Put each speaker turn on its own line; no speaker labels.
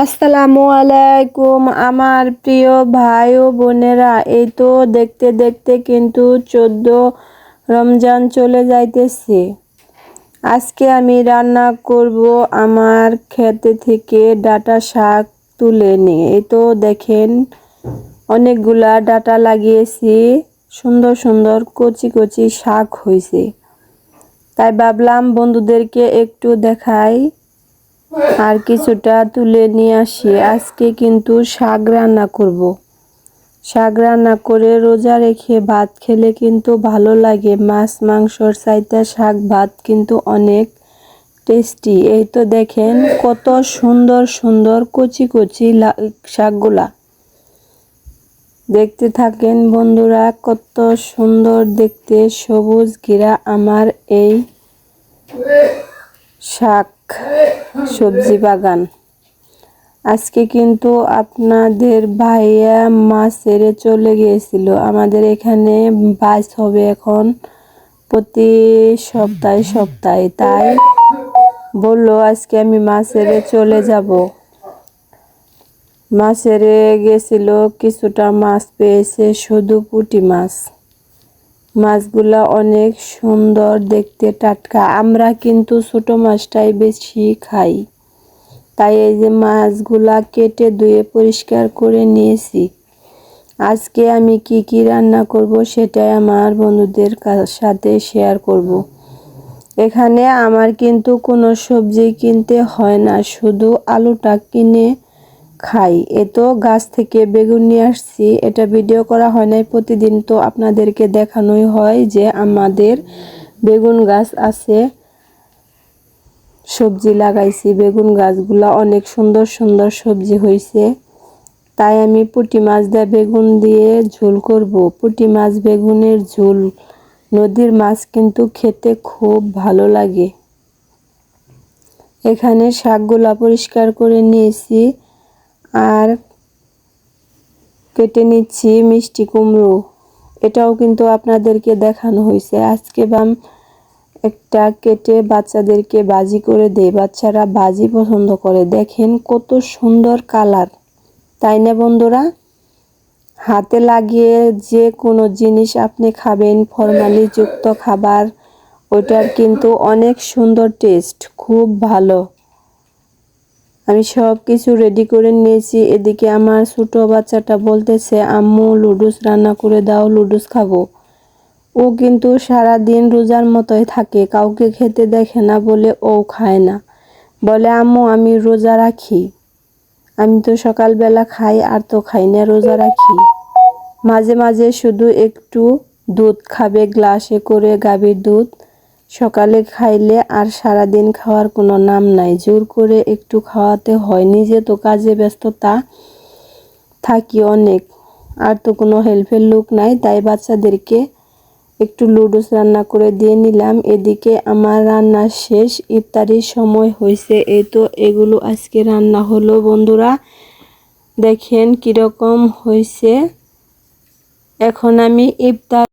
আসসালামু আলাইকুম, আমার প্রিয় ভাই ও বোনেরা। এই তো দেখতে দেখতে কিন্তু চোদ্দ রমজান চলে যাইতেছে। আজকে আমি রান্না করব আমার খেতে থেকে ডাটা শাক তুলে নিয়ে। এই তো দেখেন, অনেকগুলা ডাটা লাগিয়েছি। সুন্দর সুন্দর কচি কচি শাক হয়েছে তাই ভাবলাম বন্ধুদেরকে একটু দেখাই। আর কিছুটা তুলে নিয়ে আসি। আজকে কিন্তু শাক রান্না করব। শাক রান্না করে রোজা রেখে ভাত খেলে কিন্তু ভালো লাগে। মাছ মাংসর চাইতে শাক, ভাত কিন্তু অনেক টেস্টি এই তো দেখেন কত সুন্দর সুন্দর কচি কচি শাকগুলা। দেখতে থাকেন বন্ধুরা, কত সুন্দর দেখতে সবুজ ঘিরা আমার এই শাক। সবজি বাগান। আজকে কিন্তু আপনাদের ভাইয়া মাছ ছেড়ে চলে গিয়েছিল। আমাদের এখানে বাস হবে এখন প্রতি সপ্তাহে সপ্তাহে। তাই বলল, আজকে আমি মাছ ছেড়ে চলে যাব। মাছ ছেড়ে গেছিল কিছুটা মাছ পেয়েছে, শুধু পুঁটি মাছ। মাছগুলা অনেক সুন্দর দেখতে টাটকা। আমরা কিন্তু ছোট মাছটাই বেশি খাই। তাই এই যে মাছগুলা কেটে ধুয়ে পরিষ্কার করে নিয়েছি। আজকে আমি কি কি রান্না করব সেটাই আমার বন্ধুদের সাথে শেয়ার করব। এখানে আমার কিন্তু কোনো সবজি কিনতে হয় না, শুধু আলুটা কিনে খাই। এ তো গাছ থেকে বেগুন নিয়ে আসছি। এটা ভিডিও করা হয় নাই প্রতিদিন, তো আপনাদেরকে দেখানোই হয় যে আমাদের বেগুন গাছ আছে। সবজি লাগাইছি, বেগুন গাছগুলা অনেক সুন্দর সুন্দর সবজি হয়েছে তাই আমি পুঁটি মাছ দিয়ে বেগুন দিয়ে ঝোল করব। পুঁটি মাছ বেগুনের ঝোল, নদীর মাছ কিন্তু খেতে খুব ভালো লাগে। এখানে শাকগুলা পরিষ্কার করে নিয়েছি। আর কেটে নিচ্ছি মিষ্টি কুমড়ো। এটাও কিন্তু আপনাদেরকে দেখানো হয়েছে। আজকে বাম একটা কেটে বাচ্চাদেরকে বাজি করে দেয় বাচ্চারা বাজি পছন্দ করে। দেখেন কত সুন্দর কালার। তাই না বন্ধুরা? হাতে লাগিয়ে যে কোনো জিনিস আপনি খাবেন ফরমালিযুক্ত খাবার ওটার কিন্তু অনেক সুন্দর টেস্ট। খুব ভালো। আমি সব কিছু রেডি করে নিয়েছি। এদিকে আমার ছোটো বাচ্চাটা বলতেছে, আম্মু লুডুস রান্না করে দাও লুডুস খাব। ও কিন্তু সারা দিন রোজার মতোই থাকে, কাউকে খেতে দেখে না বলে ও খায় না। বলে, আম্মু, আমি রোজা রাখি। আমি তো সকালবেলা খাই, আর তো খাই না, রোজা রাখি। মাঝে মাঝে শুধু একটু দুধ খাবে, গ্লাসে করে গাভীর দুধ। সকালে খাইলে আর সারা দিন খাওয়ার কোনো নাম নাই। জোর করে একটু খাওয়াতে হয়। নিজে তো কাজে ব্যস্ততা থাকি অনেক। আর তো কোনো হেল্পের লোক নাই, তাই বাচ্চাদেরকে একটু লুডুস রান্না করে দিয়ে নিলাম। এদিকে আমার রান্না শেষ, ইফতারির সময় হয়েছে এই তো এগুলো আজকে রান্না হলো। বন্ধুরা, দেখেন কীরকম হয়েছে এখন আমি ইফতার